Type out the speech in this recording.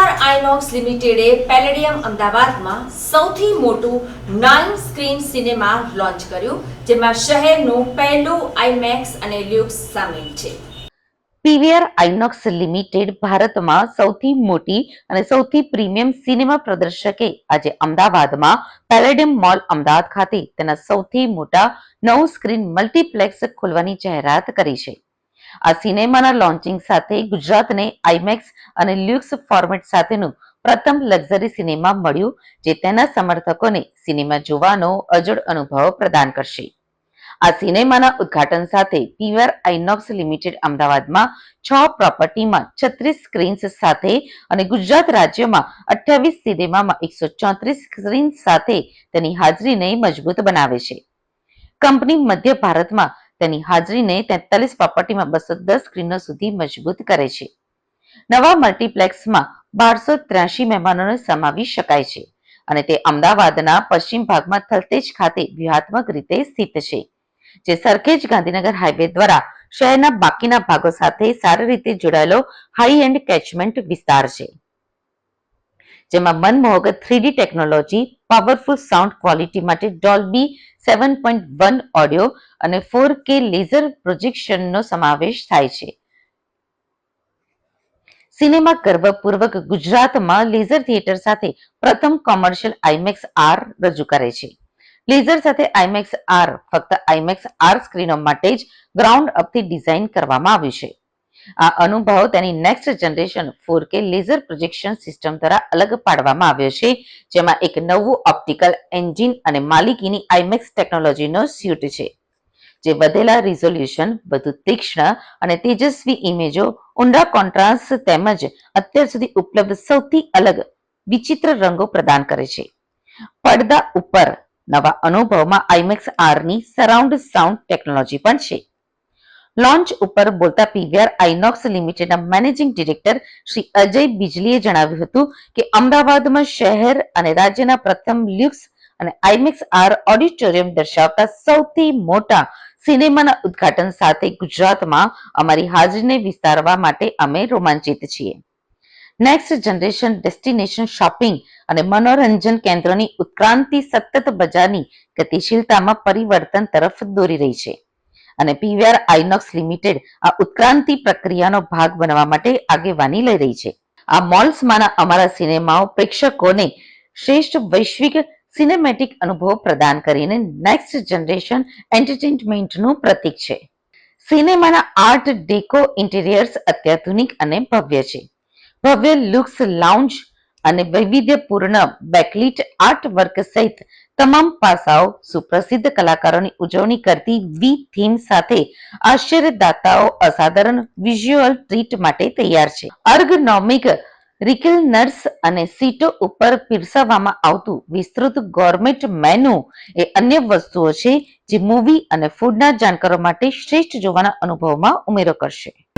INOX લિમિટેડે palladium અમદાવાદમાં સૌથી મોટું નાઇન સ્ક્રીન સિનેમા લોન્ચ કર્યું, જેમાં શહેરનું પહેલું આઈમેક્સ અને લ્યુક્સ સામેલ છે. પીવીઆર આઇનોક્સ લિમિટેડ ભારતમાં સૌથી મોટી અને સૌથી પ્રીમિયમ સિનેમા પ્રદર્શકે આજે અમદાવાદમાં પેલેડિયમ મોલ અમદાવાદ ખાતે તેના સૌથી મોટા નવ સ્ક્રીન મલ્ટીપ્લેક્સ ખોલવાની જાહેરાત કરી છે. આ સિનેમાના લોન્ચિંગ સાથે ગુજરાતને આઈમેક્સ અને લ્યુક્સ ફોર્મેટ સાથેનું પ્રથમ લક્ઝરી સિનેમા મળ્યું, જે તેના સમર્થકોને સિનેમા જોવાનો અજોડ અનુભવ પ્રદાન કરશે. આ સિનેમાના ઉદઘાટન સાથે પીવર આઇનોક્સ લિમિટેડ અમદાવાદમાં છ પ્રોપર્ટીમાં છત્રીસ સ્ક્રીન્સ સાથે અને ગુજરાત રાજ્યમાં અઠ્યાવીસ સિનેમામાં એકસો ચોત્રીસ સ્ક્રીન સાથે તેની હાજરીને મજબૂત બનાવે છે. કંપની મધ્ય ભારતમાં તેની હાજરીને તેતાલીસ પ્રોપર્ટીમાં બસો દસ સ્ક્રીનો સુધી મજબૂત કરે છે. નવા મલ્ટીપ્લેક્સમાં બારસો ત્રાસી મહેમાનોને સમાવી શકાય છે અને તે અમદાવાદના પશ્ચિમ ભાગમાં થલતેજ ખાતે વ્યૂહાત્મક રીતે સ્થિત છે, જે સરખેજ ગાંધીનગર હાઈવે દ્વારા શહેરના બાકીના ભાગો સાથે સારી રીતે જોડાયેલો હાઈ એન્ડ કેચમેન્ટ વિસ્તાર છે. જેમાં મનમોહક three D technology powerful sound quality માટે Dolby seven point one audio અને ફોર કે લેઝર પ્રોજેક્શનનો સમાવેશ થાય છે. સિનેમા ગર્વપૂર્વક ગુજરાતમાં લેઝર થિયેટર સાથે પ્રથમ કોમર્શિયલ આઈમેક્સ આર રજૂ કરે છે. લેઝર સાથે આઈમેક્સ આર ફક્ત આઈમેક્સ આર સ્ક્રીનો માટે જ ગ્રાઉન્ડ અપથી ડિઝાઇન કરવામાં આવ્યું છે. આ અનુભવ તેની next generation four K laser projection system દ્વારા અલગ પાડવામાં આવ્યો છે, જેમાં એક નવું ઓપ્ટિકલ એન્જિન અને માલિકીની આઈમેક્સ ટેકનોલોજીનો સ્યુટ છે. જે વધેલા રિઝોલ્યુશન વધુ તીક્ષ્ણ અને તેજસ્વી ઇમેજો ઊંડા કોન્ટ્રાસ્ટ તેમજ અત્યાર સુધી ઉપલબ્ધ સૌથી અલગ વિચિત્ર રંગો પ્રદાન કરે છે. પડદા ઉપર નવા અનુભવમાં આઈમેક્સ આરની સરાઉન્ડ સાઉન્ડ ટેકનોલોજી પણ છે. લોન્ચ ઉપર બોલતા પીવીઆર આઇનોક્સ લિમિટેડના મેનેજિંગ ડિરેક્ટર શ્રી અજય બિજલીએ જણાવ્યું હતું કે અમદાવાદમાં શહેર અને રાજ્યના પ્રથમ લ્યુક્સ અને આઈમેક્સ આર ઓડિટોરિયમ દર્શાવતા સૌથી મોટા સિનેમાના ઉદ્ઘાટન સાથે ગુજરાતમાં અમારી હાજરીને વિસ્તારવા માટે અમે રોમાંચિત છીએ. નેક્સ્ટ જનરેશન ડેસ્ટિનેશન શોપિંગ અને મનોરંજન કેન્દ્રોની ઉત્ક્રાંતિ સતત બજારની ગતિશીલતામાં પરિવર્તન તરફ દોરી રહી છે. અને પીવીઆર આઇનોક્સ લિમિટેડ આ ઉત્ક્રાંતિ પ્રક્રિયાનો ભાગ બનવા માટે આગેવાની લઈ રહી છે. આ મોલ્સમાંના અમારા સિનેમાઓ પ્રેક્ષકોને શ્રેષ્ઠ વૈશ્વિક સિનેમેટિક અનુભવ પ્રદાન કરીને નેક્સ્ટ જનરેશન એન્ટરટેનમેન્ટનું પ્રતીક છે. સિનેમાના આર્ટ ડેકો ઇન્ટિરિયર્સ અત્યાધુનિક અને ભવ્ય છે. ભવ્ય લુક્સ લાઉન્જ અને વૈવિધ્યપૂર્ણ બેકલીટ આર્ટ વર્ક સહિત તમામ પાસાઓ સુપ્રસિદ્ધ કલાકારોની ઉજવણી કરતી વી થીમ સાથે આશ્ચર્યદાતાઓ અસાધારણ વિઝ્યુઅલ ટ્રીટ માટે તૈયાર છે. અર્ગનોમિક રિકલનર્સ અને સીટો ઉપર પીરસવામાં આવતું વિસ્તૃત ગોર્મેટ મેનુ એ અન્ય વસ્તુઓ છે જે મૂવી અને ફૂડના જાણકારો માટે શ્રેષ્ઠ જોવાના અનુભવમાં ઉમેરો કરશે.